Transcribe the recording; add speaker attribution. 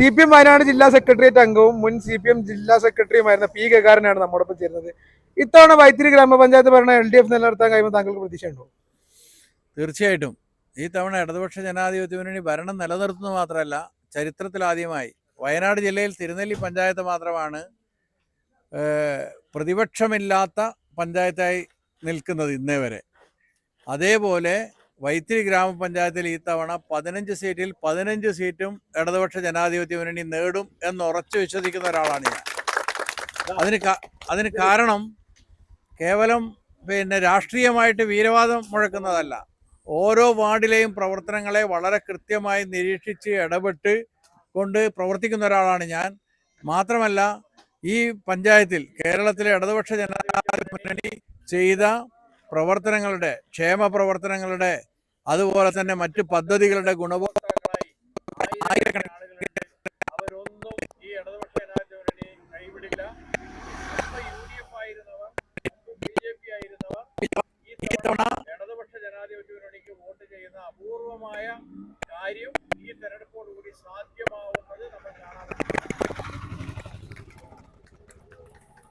Speaker 1: C P M Wayanad ജില്ലാ secretariat അംഗവും മുൻ സി പി എം ജില്ലാ സെക്രട്ടറിയുമായിരുന്ന പി ഗഗാരനാണ് നമ്മോടൊപ്പം ചേരുന്നത്. ഇത്തവണ വൈത്തിരി ഗ്രാമപഞ്ചായത്ത് ഭരണം എൽ ഡി എഫ് നിലനിർത്താൻ കഴിയുമ്പോൾ താങ്കൾക്ക് പ്രതീക്ഷയുണ്ടോ?
Speaker 2: തീർച്ചയായിട്ടും. ഈ തവണ ഇടതുപക്ഷ ജനാധിപത്യ മുന്നണി ഭരണം നിലനിർത്തുന്നത് മാത്രമല്ല ചരിത്രത്തിലാദ്യമായി വയനാട് ജില്ലയിൽ തിരുനെല്ലി പഞ്ചായത്ത് മാത്രമാണ് പ്രതിപക്ഷമില്ലാത്ത പഞ്ചായത്തായി നിൽക്കുന്നത് ഇന്നേ വരെ അതേപോലെ വൈത്തിരി ഗ്രാമപഞ്ചായത്തിൽ ഈ തവണ പതിനഞ്ച് സീറ്റിൽ പതിനഞ്ച് സീറ്റും ഇടതുപക്ഷ ജനാധിപത്യ മുന്നണി നേടും എന്ന് ഉറച്ചു വിശ്വസിക്കുന്ന ഒരാളാണ് ഞാൻ. അതിന് അതിന് കാരണം കേവലം പിന്നെ രാഷ്ട്രീയമായിട്ട് വീരവാദം മുഴക്കുന്നതല്ല. ഓരോ വാർഡിലെയും പ്രവർത്തനങ്ങളെ വളരെ കൃത്യമായി നിരീക്ഷിച്ച് ഇടപെട്ട് കൊണ്ട് പ്രവർത്തിക്കുന്ന ഒരാളാണ് ഞാൻ. മാത്രമല്ല ഈ പഞ്ചായത്തിൽ കേരളത്തിലെ ഇടതുപക്ഷ ജനാധിപത്യ മുന്നണി ചെയ്ത പ്രവർത്തനങ്ങളുടെ ക്ഷേമ പ്രവർത്തനങ്ങളുടെ അതുപോലെ തന്നെ മറ്റ് പദ്ധതികളുടെ ഗുണഭോക്താക്കളായി ഈ ഇടതുപക്ഷ ഇടതുപക്ഷ വോട്ട് ചെയ്യുന്ന അപൂർവമായ